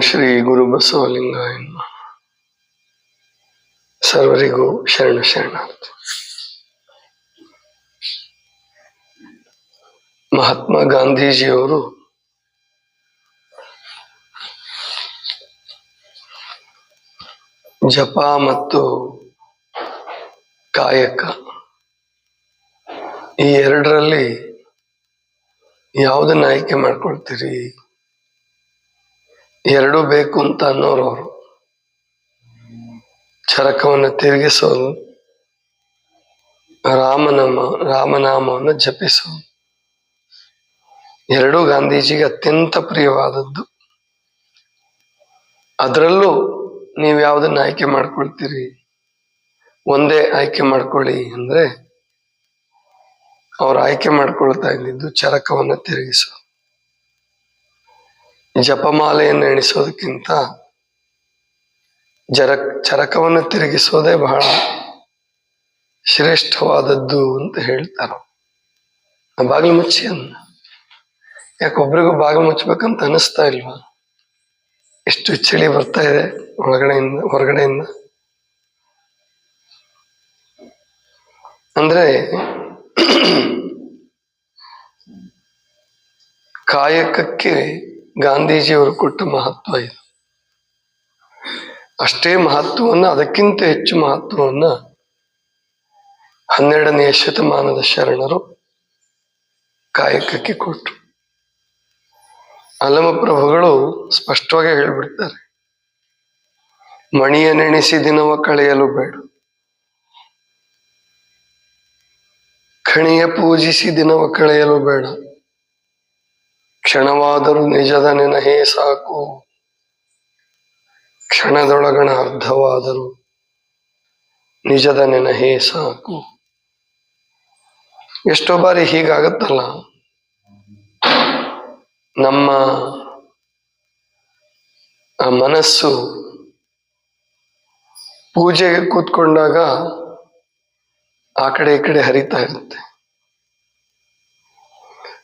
ಶ್ರೀ ಗುರು ಬಸವಲಿಂಗ ನಮಃ. ಸರ್ವರಿಗೂ ಶರಣ ಶರಣ ಮಹಾತ್ಮ ಗಾಂಧೀಜಿಯವರು ಜಪ ಮತ್ತು ಕಾಯಕ ಈ ಎರಡರಲ್ಲಿ ಯಾವುದನ್ನ ಆಯ್ಕೆ ಮಾಡ್ಕೊಳ್ತೀರಿ ಎರಡೂ ಬೇಕು ಅಂತ ಅನ್ನೋರು ಅವರು ಚರಕವನ್ನು ತಿರುಗಿಸೋದು, ರಾಮನಾಮ, ರಾಮನಾಮವನ್ನು ಜಪಿಸೋದು. ಎರಡೂ ಗಾಂಧೀಜಿಗೆ ಅತ್ಯಂತ ಪ್ರಿಯವಾದದ್ದು. ಅದರಲ್ಲೂ ನೀವು ಯಾವುದನ್ನ ಆಯ್ಕೆ ಮಾಡ್ಕೊಳ್ತೀರಿ? ಒಂದೇ ಆಯ್ಕೆ ಮಾಡ್ಕೊಳ್ಳಿ ಅಂದ್ರೆ ಅವ್ರು ಆಯ್ಕೆ ಮಾಡ್ಕೊಳ್ತಾ ಇದ್ದಿದ್ದು ಚರಕವನ್ನು ತಿರುಗಿಸೋ ಜಪಮಾಲೆಯನ್ನು ಎಣಿಸೋದಕ್ಕಿಂತ ಜರ ಚರಕವನ್ನು ತಿರುಗಿಸೋದೇ ಬಹಳ ಶ್ರೇಷ್ಠವಾದದ್ದು ಅಂತ ಹೇಳ್ತಾರ. ಬಾಗಿಲು ಮುಚ್ಚಿ ಅನ್ನ ಯಾಕೊಬ್ರಿಗೂ ಬಾಗಿಲು ಮುಚ್ಚಬೇಕಂತ ಅನಿಸ್ತಾ ಇಲ್ವಾ? ಎಷ್ಟು ಚಳಿ ಬರ್ತಾ ಇದೆ ಒಳಗಡೆಯಿಂದ, ಹೊರಗಡೆಯಿಂದ. ಅಂದ್ರೆ ಕಾಯಕಕ್ಕೆ ಗಾಂಧೀಜಿಯವರು ಕೊಟ್ಟ ಮಹತ್ವ ಇದು. ಅಷ್ಟೇ ಮಹತ್ವವನ್ನ, ಅದಕ್ಕಿಂತ ಹೆಚ್ಚು ಮಹತ್ವವನ್ನ ಹನ್ನೆರಡನೆಯ ಶತಮಾನದ ಶರಣರು ಕಾಯಕಕ್ಕೆ ಕೊಟ್ಟರು ಅಲ್ಲಮಪ್ರಭುಗಳು ಸ್ಪಷ್ಟವಾಗಿ ಹೇಳ್ಬಿಡ್ತಾರೆ ಮಣಿಯ ನೆನೆಸಿ ದಿನವ ಕಳೆಯಲು ಬೇಡ. ಖಣಿಯ ಪೂಜಿಸಿ ದಿನವ ಕಳೆಯಲು ಬೇಡ. ಕ್ಷಣವಾದರೂ ನಿಜದ ನೆನಹೇ ಸಾಕು. ಕ್ಷಣದೊಳಗಣ ಅರ್ಧವಾದರೂ ನಿಜದ ನೆನಹೇ ಸಾಕು. ಎಷ್ಟೋ ಬಾರಿ ಹೀಗಾಗತ್ತಲ್ಲ. ನಮ್ಮ ಆ ಮನಸ್ಸು ಪೂಜೆಗೆ ಕೂತ್ಕೊಂಡಾಗ ಆ ಕಡೆ ಈ ಕಡೆ ಹರಿತಾ ಇರುತ್ತೆ.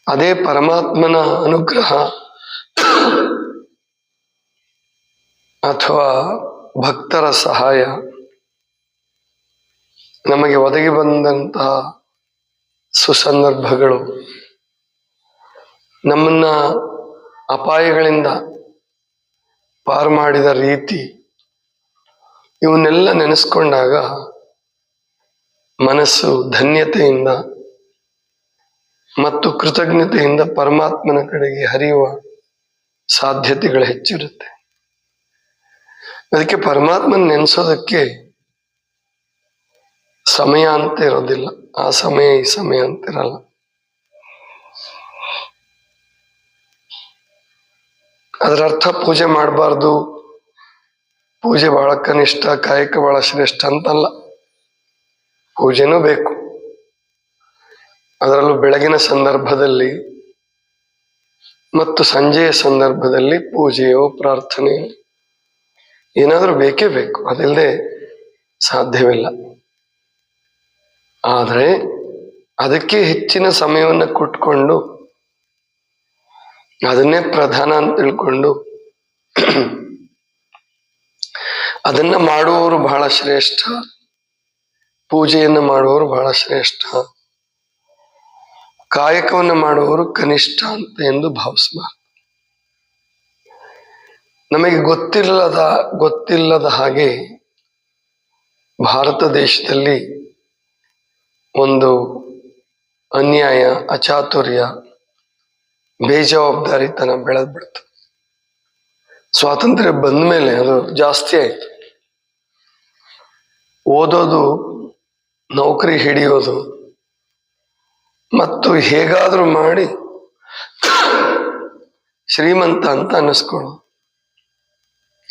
ಅದೇ ಪರಮಾತ್ಮನ ಅನುಗ್ರಹ. ಅಥವಾ ಭಕ್ತರ ಸಹಾಯ. ನಮಗೆ ಒದಗಿ ಬಂದಂತಹ ಸುಸಂದರ್ಭಗಳು. ನಮ್ಮನ್ನ ಅಪಾಯಗಳಿಂದ ಪಾರು ಮಾಡಿದ ರೀತಿ. ಇವನ್ನೆಲ್ಲ ನೆನೆಸ್ಕೊಂಡಾಗ ಮನಸ್ಸು ಧನ್ಯತೆಯಿಂದ ಮತ್ತು ಕೃತಜ್ಞತೆಯಿಂದ ಪರಮಾತ್ಮನ ಕಡೆಗೆ ಹರಿಯುವ ಸಾಧ್ಯತೆಗಳು ಹೆಚ್ಚಿರುತ್ತೆ. ಅದಕ್ಕೆ ಪರಮಾತ್ಮನ ನೆನೆಸೋದಕ್ಕೆ ಸಮಯ ಅಂತ ಇರೋದಿಲ್ಲ. ಆ ಸಮಯ ಈ ಸಮಯ ಅಂತ ಇರಲ್ಲ. ಅದರ ಅರ್ಥ ಪೂಜೆ ಮಾಡಬಾರ್ದು. ಪೂಜೆ ಬಹಳ ಕನಿಷ್ಠ, ಕಾಯಕ ಬಹಳ ಶ್ರೇಷ್ಠ ಅಂತಲ್ಲ. ಪೂಜೆನೂ ಬೇಕು. ಅದರಲ್ಲೂ ಬೆಳಗಿನ ಸಂದರ್ಭದಲ್ಲಿ ಮತ್ತು ಸಂಜೆಯ ಸಂದರ್ಭದಲ್ಲಿ ಪೂಜೆಯೋ ಪ್ರಾರ್ಥನೆಯೋ ಏನಾದರೂ ಬೇಕೇ ಬೇಕು. ಅದಿಲ್ಲದೆ ಸಾಧ್ಯವಿಲ್ಲ. ಆದರೆ ಅದಕ್ಕೆ ಹೆಚ್ಚಿನ ಸಮಯವನ್ನು ಕೊಟ್ಕೊಂಡು ಅದನ್ನೇ ಪ್ರಧಾನ ಅಂತ ತಿಳ್ಕೊಂಡು ಅದನ್ನ ಮಾಡುವವರು ಬಹಳ ಶ್ರೇಷ್ಠ, ಪೂಜೆಯನ್ನು ಮಾಡುವವರು ಬಹಳ ಶ್ರೇಷ್ಠ. ಕಾಯಕವನ್ನು ಮಾಡುವವರು ಕನಿಷ್ಠ ಅಂತ ಎಂದು ಭಾವಿಸಬಾರ್ದು ನಮಗೆ ಗೊತ್ತಿಲ್ಲದ ಗೊತ್ತಿಲ್ಲದ ಹಾಗೆ ಭಾರತ ದೇಶದಲ್ಲಿ ಒಂದು ಅನ್ಯಾಯ, ಅಚಾತುರ್ಯ, ಬೇಜವಾಬ್ದಾರಿತನ ಬೆಳೆದ್ ಬಿಡ್ತು. ಸ್ವಾತಂತ್ರ್ಯ ಬಂದ ಮೇಲೆ ಅದು ಜಾಸ್ತಿ ಆಯ್ತು. ಓದೋದು, ನೌಕರಿ ಹಿಡಿಯೋದು ಮತ್ತು ಹೇಗಾದ್ರೂ ಮಾಡಿ ಶ್ರೀಮಂತ ಅಂತ ಅನ್ನಿಸ್ಕೊಳ್ಳು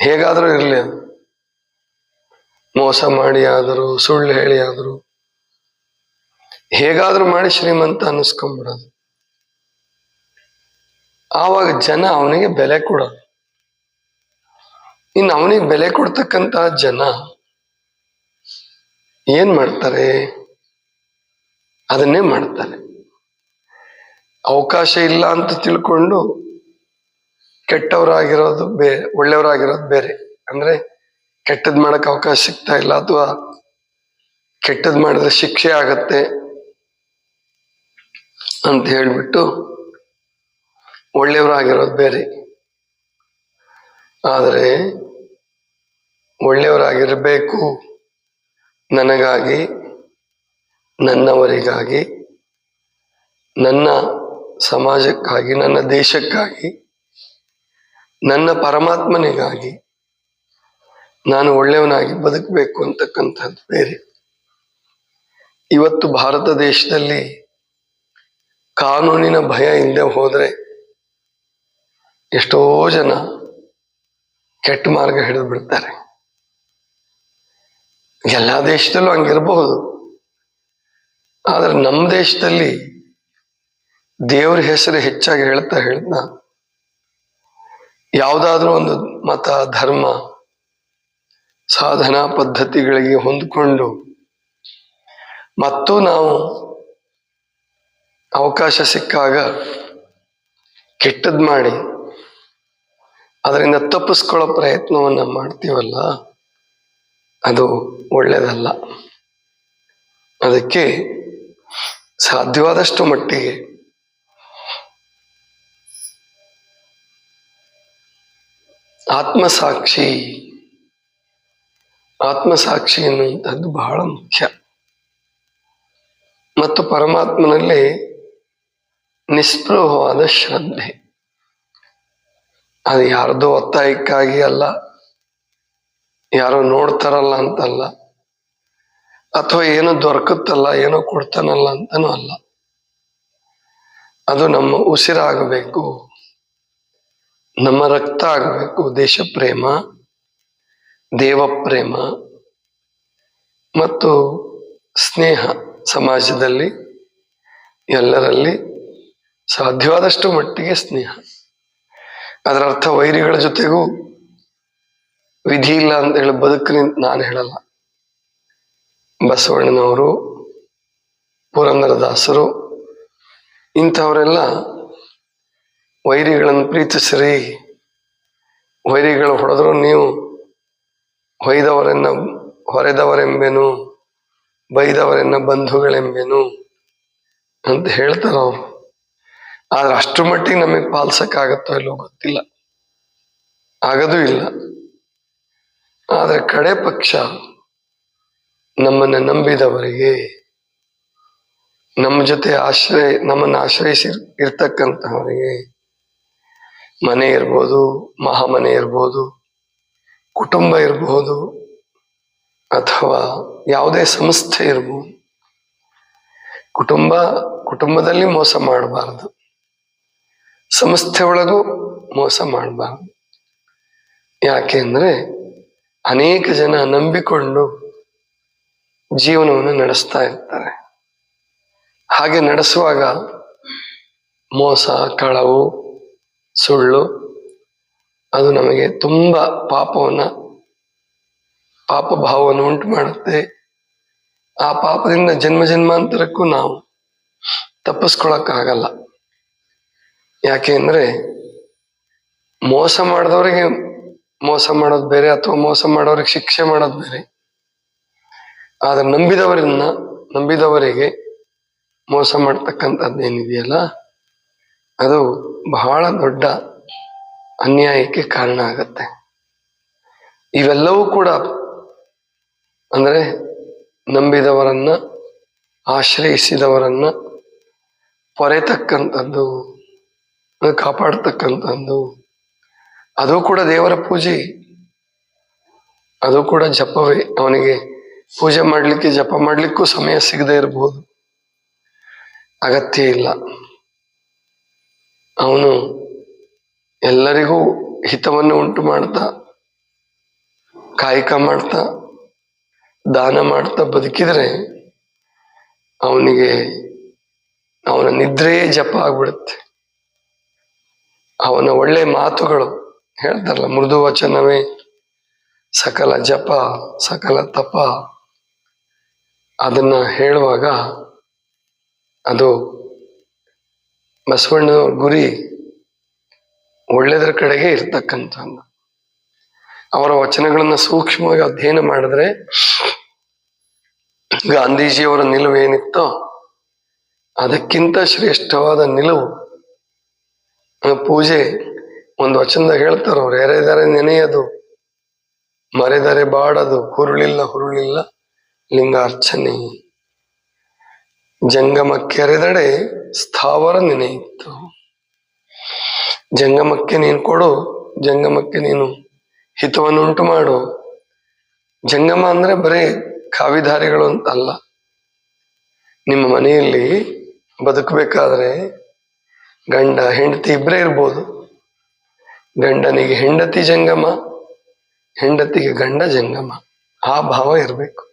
ಹೇಗಾದ್ರೂ ಇರಲಿ ಮೋಸ ಮಾಡಿ ಆದರೂ, ಸುಳ್ಳು ಹೇಳಿ ಆದರೂ. ಹೇಗಾದ್ರೂ ಮಾಡಿ ಶ್ರೀಮಂತ ಅನ್ನಿಸ್ಕೊಂಬಿಡೋದು. ಆವಾಗ ಜನ ಅವನಿಗೆ ಬೆಲೆ ಕೊಡೋದು. ಇನ್ನು ಅವನಿಗೆ ಬೆಲೆ ಕೊಡ್ತಕ್ಕಂತ ಜನ ಏನ್ ಮಾಡ್ತಾರೆ? ಅದನ್ನೇ ಮಾಡ್ತಾರೆ. ಅವಕಾಶ ಇಲ್ಲ ಅಂತ ತಿಳ್ಕೊಂಡು ಕೆಟ್ಟವರಾಗಿರೋದು ಬೇರೆ ಒಳ್ಳೆಯವರಾಗಿರೋದು ಬೇರೆ. ಅಂದ್ರೆ ಕೆಟ್ಟದ್ ಮಾಡಕ್ ಅವಕಾಶ ಸಿಗ್ತಾ ಇಲ್ಲ ಅಥವಾ ಕೆಟ್ಟದ್ ಮಾಡಿದ್ರೆ ಶಿಕ್ಷೆ ಆಗತ್ತೆ ಅಂತ ಹೇಳ್ಬಿಟ್ಟು ಒಳ್ಳೆಯವರಾಗಿರೋದು ಬೇರೆ. ಆದರೆ ಒಳ್ಳೆಯವರಾಗಿರಬೇಕು ನನಗಾಗಿ, ನನ್ನವರಿಗಾಗಿ, ನನ್ನ ಸಮಾಜಕ್ಕಾಗಿ, ನನ್ನ ದೇಶಕ್ಕಾಗಿ, ನನ್ನ ಪರಮಾತ್ಮನಿಗಾಗಿ ನಾನು ಒಳ್ಳೆಯವನಾಗಿ ಬದುಕಬೇಕು ಅಂತಕ್ಕಂಥದ್ದು ಬೇರೆ. ಇವತ್ತು ಭಾರತ ದೇಶದಲ್ಲಿ ಕಾನೂನಿನ ಭಯ ಇಲ್ಲದೆ ಹೋದರೆ ಎಷ್ಟೋ ಜನ ಕೆಟ್ಟ ಮಾರ್ಗ ಹಿಡಿದು ಬಿಡ್ತಾರೆ. ಎಲ್ಲ ದೇಶದಲ್ಲೂ ಹಂಗಿರಬಹುದು ಆದ್ರೆ ನಮ್ಮ ದೇಶದಲ್ಲಿ ದೇವ್ರ ಹೆಸರು ಹೆಚ್ಚಾಗಿ ಹೇಳ್ತಾ ಹೇಳ್ತಾ ಯಾವುದಾದ್ರೂ ಒಂದು ಮತ, ಧರ್ಮ, ಸಾಧನಾ ಪದ್ಧತಿಗಳಿಗೆ ಹೊಂದಿಕೊಂಡು ಮತ್ತು ನಾವು ಅವಕಾಶ ಸಿಕ್ಕಾಗ ಕೆಟ್ಟದ್ ಮಾಡಿ ಅದರಿಂದ ತಪ್ಪಿಸ್ಕೊಳ್ಳೋ ಪ್ರಯತ್ನವನ್ನ ಮಾಡ್ತೀವಲ್ಲ, ಅದು ಒಳ್ಳೆಯದಲ್ಲ ಅದಕ್ಕೆ ಸಾಧ್ಯವಾದಷ್ಟು ಮಟ್ಟಿಗೆ ಆತ್ಮಸಾಕ್ಷಿ. ಆತ್ಮಸಾಕ್ಷಿ ಅನ್ನುವಂಥದ್ದು ಬಹಳ ಮುಖ್ಯ. ಮತ್ತು ಪರಮಾತ್ಮನಲ್ಲಿ ನಿಸ್ಪೃಹವಾದ ಶ್ರದ್ಧೆ. ಅದು ಯಾರದೋ ಒತ್ತಾಯಕ್ಕಾಗಿ ಅಲ್ಲ, ಯಾರೋ ನೋಡ್ತಾರಲ್ಲ ಅಂತಲ್ಲ, ಅಥವಾ ಏನೋ ದೊರಕುತ್ತಲ್ಲ, ಏನೋ ಕೊಡ್ತಾನಲ್ಲ ಅಂತನೂ ಅಲ್ಲ. ಅದು ನಮ್ಮ ಉಸಿರಾಗಬೇಕು. ನಮ್ಮ ರಕ್ತ ಆಗಬೇಕು, ದೇಶ ಪ್ರೇಮ, ದೇವ ಪ್ರೇಮ ಮತ್ತು ಸ್ನೇಹ ಸಮಾಜದಲ್ಲಿ, ಎಲ್ಲರಲ್ಲಿ ಸಾಧ್ಯವಾದಷ್ಟು ಮಟ್ಟಿಗೆ ಸ್ನೇಹ. ಅದರ ಅರ್ಥ ವೈರಿಗಳ ಜೊತೆಗೂ ವಿಧಿ ಇಲ್ಲ ಅಂತ ಹೇಳಿ ಬದುಕಿನ ನಾನು ಹೇಳಲ್ಲ. ಬಸವಣ್ಣನವರು, ಪುರಂದರದಾಸರು, ಇಂಥವರೆಲ್ಲ ವೈರಿಗಳನ್ನು ಪ್ರೀತಿಸಿರಿ. ವೈರಿಗಳು ಹೊಡೆದ್ರು ನೀವು ಹೊಯ್ದವರನ್ನ ಹೊರೆದವರೆಂಬೆನು, ಬೈದವರನ್ನ ಬಂಧುಗಳೆಂಬೆನು ಅಂತ ಹೇಳ್ತಾರ ಅವರು ಆದ್ರೆ ಅಷ್ಟು ಮಟ್ಟಿಗೆ ನಮಗೆ ಪಾಲಿಸಕ್ಕಾಗತ್ತೋ ಇಲ್ಲೋ ಗೊತ್ತಿಲ್ಲ. ಆಗದೂ ಇಲ್ಲ. ಆದ್ರೆ ಕಡೆ ಪಕ್ಷ ನಮ್ಮನ್ನ ನಂಬಿದವರಿಗೆ ನಮ್ಮ ಜೊತೆ ಆಶ್ರಯ, ನಮ್ಮನ್ನು ಆಶ್ರಯಿಸಿ ಇರ್ತಕ್ಕಂತಹವರಿಗೆ ಮನೆ ಇರ್ಬೋದು, ಮಹಾಮನೆ ಇರ್ಬೋದು, ಕುಟುಂಬ ಇರಬಹುದು ಅಥವಾ ಯಾವುದೇ ಸಂಸ್ಥೆ ಇರ್ಬೋದು. ಕುಟುಂಬ, ಕುಟುಂಬದಲ್ಲಿ ಮೋಸ ಮಾಡಬಾರದು. ಸಂಸ್ಥೆ ಒಳಗೂ ಮೋಸ ಮಾಡಬಾರದು. ಯಾಕೆ ಅಂದರೆ ಅನೇಕ ಜನ ನಂಬಿಕೊಂಡು ಜೀವನವನ್ನು ನಡೆಸ್ತಾ ಇರ್ತಾರೆ. ಹಾಗೆ ನಡೆಸುವಾಗ ಮೋಸ, ಕಳವು ಸುಳ್ಳು. ಅದು ನಮಗೆ ತುಂಬ ಪಾಪವನ್ನ ಪಾಪ ಭಾವವನ್ನು ಉಂಟು ಮಾಡುತ್ತೆ ಆ ಪಾಪದಿಂದ ಜನ್ಮ ಜನ್ಮಾಂತರಕ್ಕೂ ನಾವು ತಪ್ಪಿಸ್ಕೊಳಕ್ಕಾಗಲ್ಲ. ಯಾಕೆ ಅಂದ್ರೆ ಮೋಸ ಮಾಡಿದವರಿಗೆ ಮೋಸ ಮಾಡೋದು ಬೇರೆ ಅಥವಾ ಮೋಸ ಮಾಡೋರಿಗೆ ಶಿಕ್ಷೆ ಮಾಡೋದು ಬೇರೆ. ಆದ್ರೆ ನಂಬಿದವರನ್ನ, ನಂಬಿದವರಿಗೆ ಮೋಸ ಮಾಡ್ತಕ್ಕಂಥದ್ದು ಏನಿದೆಯಲ್ಲ? ಅದು ಬಹಳ ದೊಡ್ಡ ಅನ್ಯಾಯಕ್ಕೆ ಕಾರಣ ಆಗತ್ತೆ. ಇವೆಲ್ಲವೂ ಕೂಡ ಅಂದರೆ ನಂಬಿದವರನ್ನ, ಆಶ್ರಯಿಸಿದವರನ್ನ ಪೊರೆತಕ್ಕಂಥದ್ದು ಕಾಪಾಡತಕ್ಕಂಥದ್ದು, ಅದು ಕೂಡ ದೇವರ ಪೂಜೆ. ಅದು ಕೂಡ ಜಪವೇ. ಅವನಿಗೆ ಪೂಜೆ ಮಾಡಲಿಕ್ಕೆ, ಜಪ ಮಾಡಲಿಕ್ಕೂ ಸಮಯ ಸಿಗದೆ ಇರಬಹುದು ಅಗತ್ಯ ಇಲ್ಲ. ಅವನು ಎಲ್ಲರಿಗೂ ಹಿತವನ್ನು ಉಂಟು ಮಾಡ್ತಾ, ಕಾಯಕ ಮಾಡ್ತಾ, ದಾನ ಮಾಡ್ತಾ ಬದುಕಿದ್ರೆ ಅವನಿಗೆ ಅವನ ನಿದ್ರೆಯೇ ಜಪ ಆಗ್ಬಿಡುತ್ತೆ. ಅವನ ಒಳ್ಳೆ ಮಾತುಗಳು ಹೇಳ್ತಾರಲ್ಲ, ಮೃದು ವಚನವೇ ಸಕಲ ಜಪ, ಸಕಲ ತಪ. ಅದನ್ನ ಹೇಳುವಾಗ ಅದು ಬಸವಣ್ಣನವ್ರ ಗುರಿ ಒಳ್ಳೆಯದರ ಕಡೆಗೆ ಇರ್ತಕ್ಕಂಥದ್ದು. ಅವರ ವಚನಗಳನ್ನ ಸೂಕ್ಷ್ಮವಾಗಿ ಅಧ್ಯಯನ ಮಾಡಿದ್ರೆ ಗಾಂಧೀಜಿಯವರ ನಿಲುವು ಏನಿತ್ತೋ ಅದಕ್ಕಿಂತ ಶ್ರೇಷ್ಠವಾದ ನಿಲುವು ಪೂಜೆ ಒಂದು ವಚನದಾಗ ಹೇಳ್ತಾರ ಅವ್ರು. ಎರೆದರೆ ನೆನೆಯದು, ಮರೆದರೆ ಬಾಡದು, ಹುರುಳಿಲ್ಲ ಹುರುಳಿಲ್ಲ, ಲಿಂಗಾರ್ಚನೆ ಜಂಗಮಕ್ಕೆರೆದಡೆ ಸ್ಥಾವರ ನೆನೆಯಿತು. ಜಂಗಮಕ್ಕೆ ನೀನು ಕೊಡು, ಜಂಗಮಕ್ಕೆ ನೀನು ಹಿತವನ್ನುಂಟು ಮಾಡು. ಜಂಗಮ ಅಂದ್ರೆ ಬರೀ ಕಾವಿಧಾರಿಗಳು ಅಂತ ಅಲ್ಲ ನಿಮ್ಮ ಮನೆಯಲ್ಲಿ ಬದುಕಬೇಕಾದ್ರೆ ಗಂಡ, ಹೆಂಡತಿ ಇಬ್ಬರೇ ಇರ್ಬೋದು. ಗಂಡನಿಗೆ ಹೆಂಡತಿ ಜಂಗಮ, ಹೆಂಡತಿಗೆ ಗಂಡ ಜಂಗಮ. ಆ ಭಾವ ಇರಬೇಕು.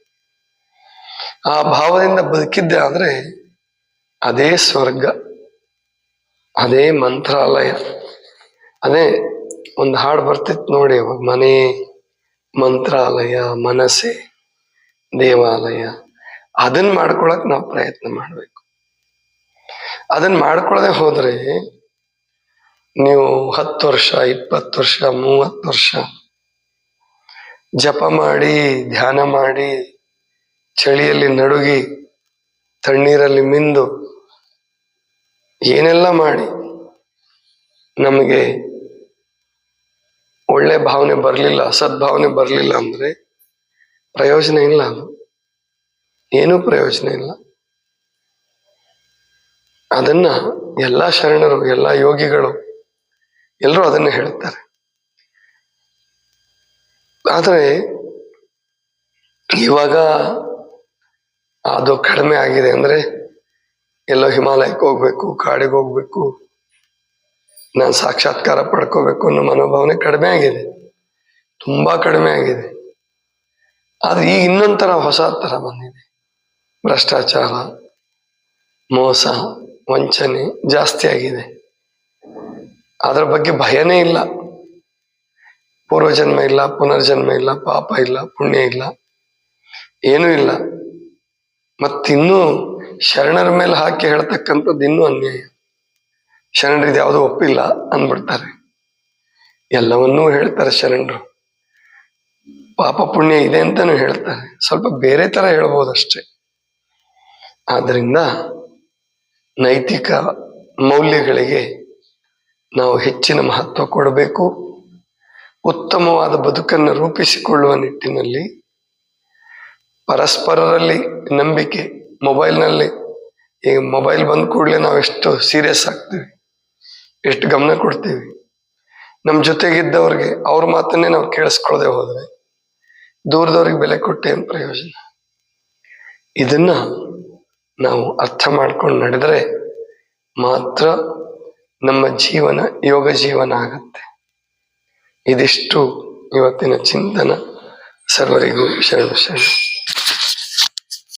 ಆ ಭಾವದಿಂದ ಬದುಕಿದ್ದೆ ಆದರೆ ಅದೇ ಸ್ವರ್ಗ, ಅದೇ ಮಂತ್ರಾಲಯ. ಅದೇ ಒಂದು ಹಾಡು ಬರ್ತಿತ್ತು ನೋಡಿ, ಮನೆ, ಮಂತ್ರಾಲಯ ಮನಸೆ ದೇವಾಲಯ. ಅದನ್ನ ಮಾಡ್ಕೊಳಕ್ ನಾವು ಪ್ರಯತ್ನ ಮಾಡಬೇಕು. ಅದನ್ನ ಮಾಡ್ಕೊಳ್ಳದೆ ಹೋದ್ರೆ ನೀವು ಹತ್ತು ವರ್ಷ, ಇಪ್ಪತ್ತು ವರ್ಷ, ಮೂವತ್ತು ವರ್ಷ ಜಪ ಮಾಡಿ, ಧ್ಯಾನ ಮಾಡಿ ಚಳಿಯಲ್ಲಿ ನಡುಗಿ ತಣ್ಣೀರಲ್ಲಿ ಮಿಂದು ಏನೆಲ್ಲ ಮಾಡಿ ನಮಗೆ ಒಳ್ಳೆ ಭಾವನೆ ಬರಲಿಲ್ಲ, ಸದ್ಭಾವನೆ ಬರಲಿಲ್ಲ ಅಂದ್ರೆ ಪ್ರಯೋಜನ ಇಲ್ಲ ಅದು. ಏನೂ ಪ್ರಯೋಜನ ಇಲ್ಲ. ಅದನ್ನ ಎಲ್ಲ ಶರಣರು, ಎಲ್ಲ ಯೋಗಿಗಳು ಎಲ್ಲರೂ ಅದನ್ನ ಹೇಳ್ತಾರೆ ಆದರೆ ಇವಾಗ ಅದು ಕಡಿಮೆ ಆಗಿದೆ ಅಂದ್ರೆ ಎಲ್ಲೋ ಹಿಮಾಲಯಕ್ಕೆ ಹೋಗ್ಬೇಕು, ಕಾಡಿಗೆ ಹೋಗ್ಬೇಕು, ನಾನು ಸಾಕ್ಷಾತ್ಕಾರ ಪಡ್ಕೋಬೇಕು ಅನ್ನೋ ಮನೋಭಾವನೆ ಕಡಿಮೆ ಆಗಿದೆ. ತುಂಬಾ ಕಡಿಮೆ ಆಗಿದೆ. ಆದ್ರೆ ಈಗ ಇನ್ನೊಂಥರ ಹೊಸ ತರ ಬಂದಿದೆ. ಭ್ರಷ್ಟಾಚಾರ, ಮೋಸ, ವಂಚನೆ ಜಾಸ್ತಿ ಆಗಿದೆ. ಅದ್ರ ಬಗ್ಗೆ ಭಯನೇ ಇಲ್ಲ. ಪೂರ್ವಜನ್ಮ ಇಲ್ಲ, ಪುನರ್ಜನ್ಮ ಇಲ್ಲ, ಪಾಪ ಇಲ್ಲ, ಪುಣ್ಯ ಇಲ್ಲ, ಏನೂ ಇಲ್ಲ. ಮತ್ತಿನ್ನೂ ಶರಣರ ಮೇಲೆ ಹಾಕಿ ಹೇಳ್ತಕ್ಕಂಥದ್ದು ಇನ್ನೂ ಅನ್ಯಾಯ. ಶರಣರಿದು ಯಾವುದೂ ಒಪ್ಪಿಲ್ಲ ಅಂದ್ಬಿಡ್ತಾರೆ. ಎಲ್ಲವನ್ನೂ ಹೇಳ್ತಾರೆ ಶರಣರು. ಪಾಪ ಪುಣ್ಯ ಇದೆ ಅಂತಾನು ಹೇಳ್ತಾರೆ. ಸ್ವಲ್ಪ ಬೇರೆ ತರ ಹೇಳ್ಬೋದಷ್ಟೇ ಆದ್ರಿಂದ ನೈತಿಕ ಮೌಲ್ಯಗಳಿಗೆ ನಾವು ಹೆಚ್ಚಿನ ಮಹತ್ವ ಕೊಡಬೇಕು. ಉತ್ತಮವಾದ ಬದುಕನ್ನು ರೂಪಿಸಿಕೊಳ್ಳುವ ನಿಟ್ಟಿನಲ್ಲಿ ಪರಸ್ಪರರಲ್ಲಿ ನಂಬಿಕೆ, ಮೊಬೈಲ್ನಲ್ಲಿ. ಈಗ ಮೊಬೈಲ್ ಬಂದ ಕೂಡಲೇ ನಾವು ಎಷ್ಟು ಸೀರಿಯಸ್ ಆಗ್ತೀವಿ, ಎಷ್ಟು ಗಮನ ಕೊಡ್ತೀವಿ. ನಮ್ಮ ಜೊತೆಗಿದ್ದವ್ರಿಗೆ ಅವ್ರ ಮಾತನ್ನೇ ನಾವು ಕೇಳಿಸ್ಕೊಳ್ಳದೆ ಹೋದ್ರೆ ದೂರದವ್ರಿಗೆ ಬೆಲೆ ಕೊಟ್ಟೆ ಏನು ಪ್ರಯೋಜನ? ಇದನ್ನ ನಾವು ಅರ್ಥ ಮಾಡ್ಕೊಂಡು ನಡೆದರೆ ಮಾತ್ರ ನಮ್ಮ ಜೀವನ ಯೋಗ ಜೀವನ ಆಗತ್ತೆ. ಇದಿಷ್ಟು ಇವತ್ತಿನ ಚಿಂತನ. ಸರ್ವರಿಗೂ ಶರಣ ಶರಣ.